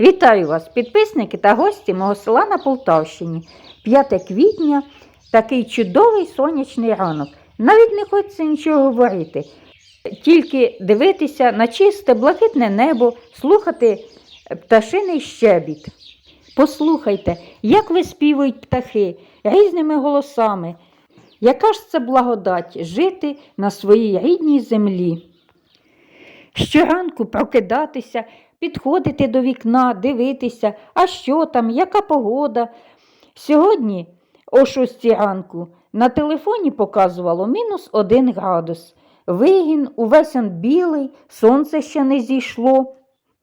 Вітаю вас, підписники та гості мого села на Полтавщині. 5 квітня, такий чудовий сонячний ранок. Навіть не хочеться нічого говорити. Тільки дивитися на чисте, блакитне небо, слухати пташиний щебіт. Послухайте, як виспівують птахи різними голосами. Яка ж це благодать жити на своїй рідній землі? Щоранку прокидатися, підходити до вікна, дивитися, а що там, яка погода. Сьогодні, о 6 ранку, на телефоні показувало мінус 1 градус. Вигін увесь білий, сонце ще не зійшло.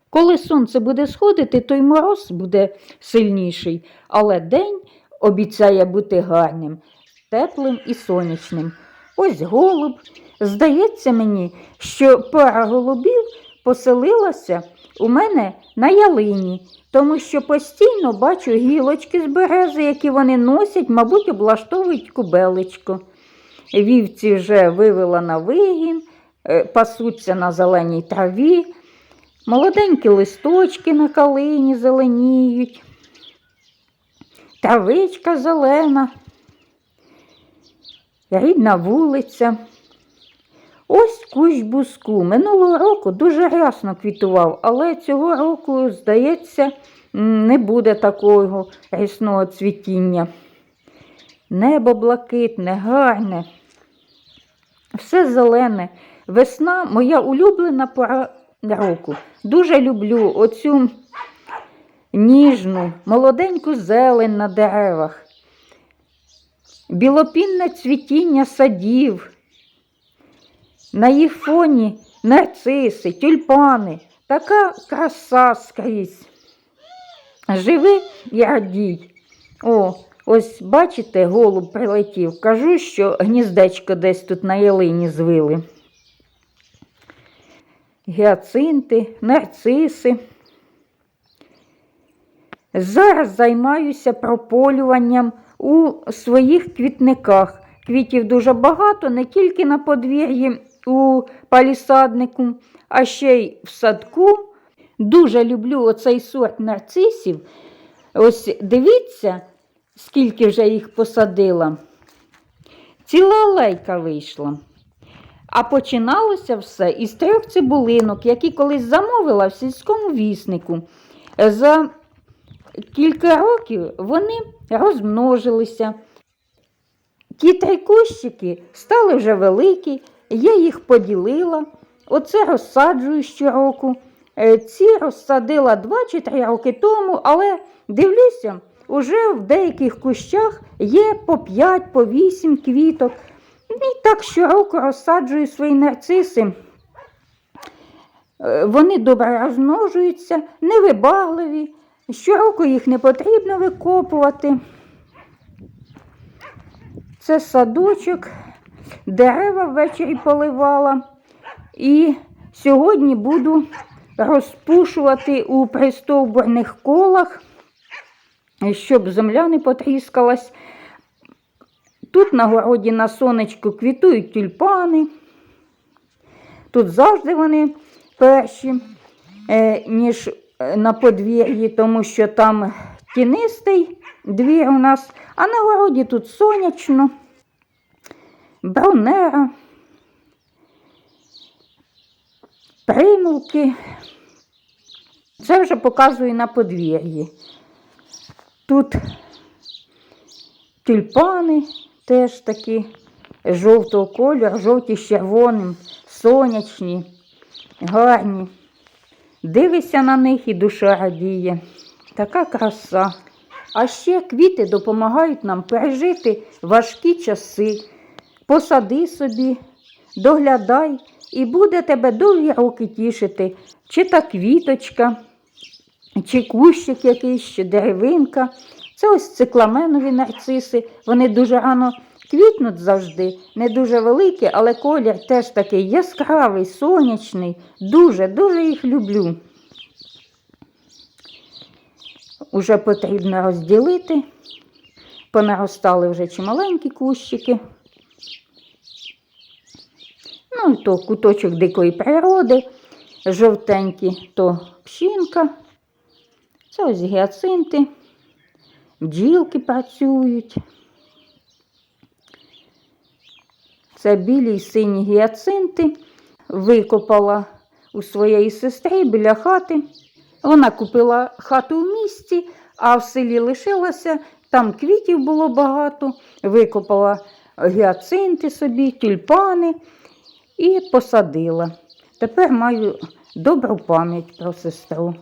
Коли сонце буде сходити, то й мороз буде сильніший, але день обіцяє бути гарним, теплим і сонячним. Ось голуб. Здається мені, що пара голубів поселилася у мене на ялині, тому що постійно бачу гілочки з берези, які вони носять, мабуть, облаштовують кубелечко. Вівці вже вивела на вигін, е, пасуться на зеленій траві, молоденькі листочки на калині зеленіють, травичка зелена, рідна вулиця. Ось кущ буску. Минулого року дуже рясно квітував, але цього року, здається, не буде такого рясного цвітіння. Небо блакитне, гарне, все зелене. Весна моя улюблена пора року. Дуже люблю оцю ніжну, молоденьку зелень на деревах, білопінне цвітіння садів. На їх фоні нарциси, тюльпани, така краса скрізь. Живи і радій. О, ось бачите, голуб прилетів. Кажу, що гніздечко десь тут на ялині звили. Гіацинти, нарциси. Зараз займаюся прополюванням у своїх квітниках. Квітів дуже багато, не тільки на подвір'ї у палісаднику, а ще й в садку. Дуже люблю оцей сорт нарцисів. Ось дивіться, скільки вже їх посадила. Ціла алейка вийшла. А починалося все із трьох цибулинок, які колись замовила в сільському віснику. За кілька років вони розмножилися. Ті три кущики стали вже великі, я їх поділила. Оце розсаджую щороку. Е, Ці розсадила 2 чи 3 роки тому, але дивлюся, уже в деяких кущах є по 5, по 8 квіток. І так щороку розсаджую свої нарциси. Е, Вони добре розмножуються, невибагливі. Щороку їх не потрібно викопувати. Це садочок, дерева ввечері поливала. І сьогодні буду розпушувати у пристовбурних колах, щоб земля не потріскалась. Тут на городі на сонечку квітують тюльпани. Тут завжди вони перші, е, ніж е, на подвір'ї, тому що там тінистий двір у нас, а на городі тут сонячно, бронера, примулки. Це вже показую на подвір'ї. Тут тюльпани теж такі жовтого кольору, жовті з червоним, сонячні, гарні. Дивишся на них і душа радіє. Така краса. А ще квіти допомагають нам пережити важкі часи. Посади собі, доглядай, і буде тебе довгі роки тішити, чи та квіточка, чи кущик якийсь, чи деревинка. Це ось цикламенові нарциси. Вони дуже рано квітнуть завжди, не дуже великі, але колір теж такий яскравий, сонячний. Дуже, дуже їх люблю. Уже потрібно розділити. Понаростали вже чималенькі кущики. Ну, то куточок дикої природи, жовтенькі, то пщинка Це ось гіацинти, бджілки працюють. Це білі й сині гіацинти. Викопала у своєї сестри біля хати. Вона купила хату в місті, а в селі лишилася. Там квітів було багато. Викопала гіацинти собі, тюльпани і посадила. Тепер маю добру пам'ять про сестру.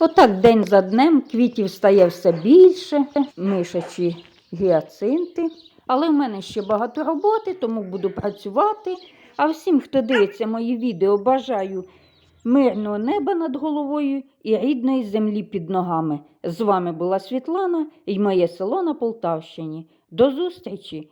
Отак день за днем квітів стає все більше, мишачі гіацинти. Але в мене ще багато роботи, тому буду працювати. А всім, хто дивиться мої відео, бажаю мирного неба над головою і рідної землі під ногами. З вами була Світлана і моє село на Полтавщині. До зустрічі!